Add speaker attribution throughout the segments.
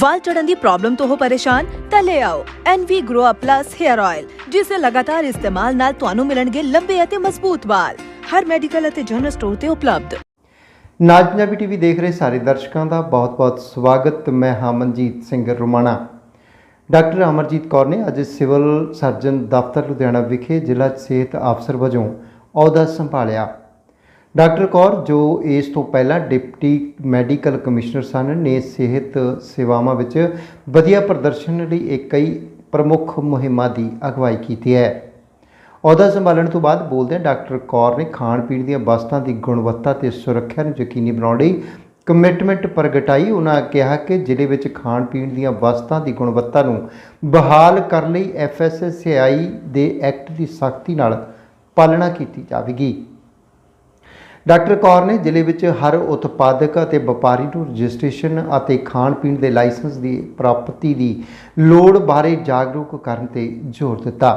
Speaker 1: ਵਾਲ ਚੜਨ ਦੀ ਪ੍ਰੋਬਲਮ ਤੋਂ ਹੋ ਪਰੇਸ਼ਾਨ, ਤਾਂ ਲੈ ਆਓ NV Grow Up Plus Hair Oil ਜਿਸ ਦੇ ਲਗਾਤਾਰ ਇਸਤੇਮਾਲ ਨਾਲ ਤੁਹਾਨੂੰ ਮਿਲਣਗੇ ਲੰਬੇ ਅਤੇ ਮਜ਼ਬੂਤ ਵਾਲ। ਹਰ ਮੈਡੀਕਲ ਅਤੇ ਜਨਰਲ ਸਟੋਰ ਤੇ ਉਪਲਬਧ।
Speaker 2: ਨਾਜ ਪੰਜਾਬੀ ਟੀਵੀ ਦੇਖ ਰਹੇ ਸਾਰੇ ਦਰਸ਼ਕਾਂ ਦਾ ਬਹੁਤ-ਬਹੁਤ ਸਵਾਗਤ। ਮੈਂ ਹਾਂ ਮਨਜੀਤ ਸਿੰਘ ਰੁਮਾਣਾ। ਡਾਕਟਰ ਅਮਰਜੀਤ ਕੌਰ ਨੇ ਅੱਜ ਸਿਵਲ ਸਰਜਨ ਦਫ਼ਤਰ ਲੁਧਿਆਣਾ ਵਿਖੇ ਜ਼ਿਲ੍ਹਾ ਸਿਹਤ ਅਫਸਰ ਵਜੋਂ ਅਹੁਦਾ ਸੰਭਾਲਿਆ। ਡਾਕਟਰ ਕੌਰ, ਜੋ ਇਸ ਤੋਂ ਪਹਿਲਾਂ ਡਿਪਟੀ ਮੈਡੀਕਲ ਕਮਿਸ਼ਨਰ ਸਨ, ਨੇ ਸਿਹਤ ਸੇਵਾਵਾਂ ਵਿੱਚ ਵਧੀਆ ਪ੍ਰਦਰਸ਼ਨ ਲਈ ਇੱਕ ਕਈ ਪ੍ਰਮੁੱਖ ਮੁਹਿੰਮਾਂ ਦੀ ਅਗਵਾਈ ਕੀਤੀ ਹੈ। ਅਹੁਦਾ ਸੰਭਾਲਣ ਤੋਂ ਬਾਅਦ ਬੋਲਦਿਆਂ ਡਾਕਟਰ ਕੌਰ ਨੇ ਖਾਣ ਪੀਣ ਦੀਆਂ ਵਸਤਾਂ ਦੀ ਗੁਣਵੱਤਾ ਤੇ ਸੁਰੱਖਿਆ ਨੂੰ ਯਕੀਨੀ ਬਣਾਉਣ ਲਈ ਕਮਿਟਮੈਂਟ ਪ੍ਰਗਟਾਈ। ਉਹਨਾਂ ਕਿਹਾ ਕਿ ਜ਼ਿਲ੍ਹੇ ਵਿੱਚ ਖਾਣ ਪੀਣ ਦੀਆਂ ਵਸਤਾਂ ਦੀ ਗੁਣਵੱਤਾ ਨੂੰ ਬਹਾਲ ਕਰਨ ਲਈ ਐਫਐਸਐਸਆਈ ਦੇ ਐਕਟ ਦੀ ਸਖਤੀ ਨਾਲ ਪਾਲਣਾ ਕੀਤੀ ਜਾਵੇਗੀ। ਡਾਕਟਰ ਕੌਰ ਨੇ ਜ਼ਿਲ੍ਹੇ ਵਿੱਚ ਹਰ ਉਤਪਾਦਕ ਅਤੇ ਵਪਾਰੀ ਨੂੰ ਰਜਿਸਟ੍ਰੇਸ਼ਨ ਅਤੇ ਖਾਣ ਪੀਣ ਦੇ ਲਾਇਸੈਂਸ ਦੀ ਪ੍ਰਾਪਤੀ ਦੀ ਲੋੜ ਬਾਰੇ ਜਾਗਰੂਕ ਕਰਨ ਤੇ ਜ਼ੋਰ ਦਿੱਤਾ।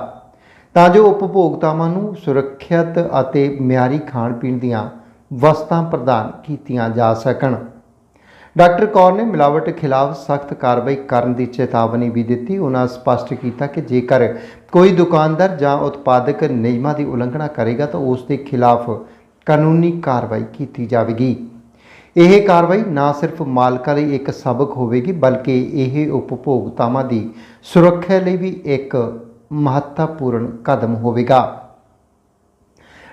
Speaker 2: ਤਾਂ ਜੋ ਉਪਭੋਗਤਾਵਾਂ ਨੂੰ ਸੁਰੱਖਿਅਤ ਅਤੇ ਮਿਆਰੀ ਖਾਣ ਪੀਣ ਦੀਆਂ ਵਸਤਾਂ ਪ੍ਰਦਾਨ ਕੀਤੀਆਂ ਜਾ ਸਕਣ। ਡਾਕਟਰ ਕੌਰ ਨੇ ਮਿਲਾਵਟ ਖਿਲਾਫ ਸਖਤ ਕਾਰਵਾਈ ਕਰਨ ਦੀ ਚੇਤਾਵਨੀ ਵੀ ਦਿੱਤੀ। ਉਹਨਾਂ ਸਪਸ਼ਟ ਕੀਤਾ ਕਿ ਜੇਕਰ ਕੋਈ ਦੁਕਾਨਦਾਰ ਜਾਂ ਉਤਪਾਦਕ ਨਿਯਮਾਂ ਦੀ ਉਲੰਘਣਾ ਕਰੇਗਾ ਤਾਂ ਉਸ ਦੇ ਖਿਲਾਫ ਕਾਨੂੰਨੀ ਕਾਰਵਾਈ ਕੀਤੀ ਜਾਵੇਗੀ। ਇਹ ਕਾਰਵਾਈ ਨਾ ਸਿਰਫ ਮਾਲਕਾਂ ਲਈ ਇੱਕ ਸਬਕ ਹੋਵੇਗੀ, ਬਲਕਿ ਇਹ ਉਪਭੋਗਤਾਵਾਂ ਦੀ ਸੁਰੱਖਿਆ ਲਈ ਵੀ ਇੱਕ ਮਹੱਤਵਪੂਰਨ ਕਦਮ ਹੋਵੇਗਾ।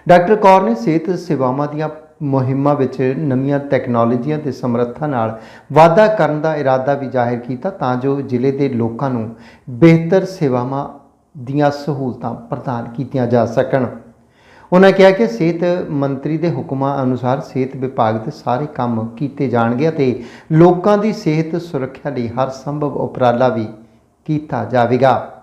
Speaker 2: ਡਾਕਟਰ ਕੌਰ ਨੇ ਸਿਹਤ ਸੇਵਾਵਾਂ ਦੀਆਂ ਮੁਹਿੰਮਾਂ ਵਿੱਚ ਨਵੀਆਂ ਟੈਕਨੋਲੋਜੀਆਂ ਤੇ ਸਮਰੱਥਾ ਨਾਲ ਵਾਧਾ ਕਰਨ ਦਾ ਇਰਾਦਾ ਵੀ ਜ਼ਾਹਿਰ ਕੀਤਾ, ਤਾਂ ਜੋ ਜ਼ਿਲ੍ਹੇ ਦੇ ਲੋਕਾਂ ਨੂੰ ਬਿਹਤਰ ਸੇਵਾਵਾਂ ਦੀਆਂ ਸਹੂਲਤਾਂ ਪ੍ਰਦਾਨ ਕੀਤੀਆਂ ਜਾ ਸਕਣ। ਉਹਨਾਂ ਕਿਹਾ ਕਿ ਸਿਹਤ ਮੰਤਰੀ ਦੇ ਹੁਕਮਾਂ ਅਨੁਸਾਰ ਸਿਹਤ ਵਿਭਾਗ ਦੇ ਸਾਰੇ ਕੰਮ ਕੀਤੇ ਜਾਣਗੇ ਅਤੇ ਲੋਕਾਂ ਦੀ ਸਿਹਤ ਸੁਰੱਖਿਆ ਲਈ ਹਰ ਸੰਭਵ ਉਪਰਾਲਾ ਵੀ ਕੀਤਾ ਜਾਵੇਗਾ।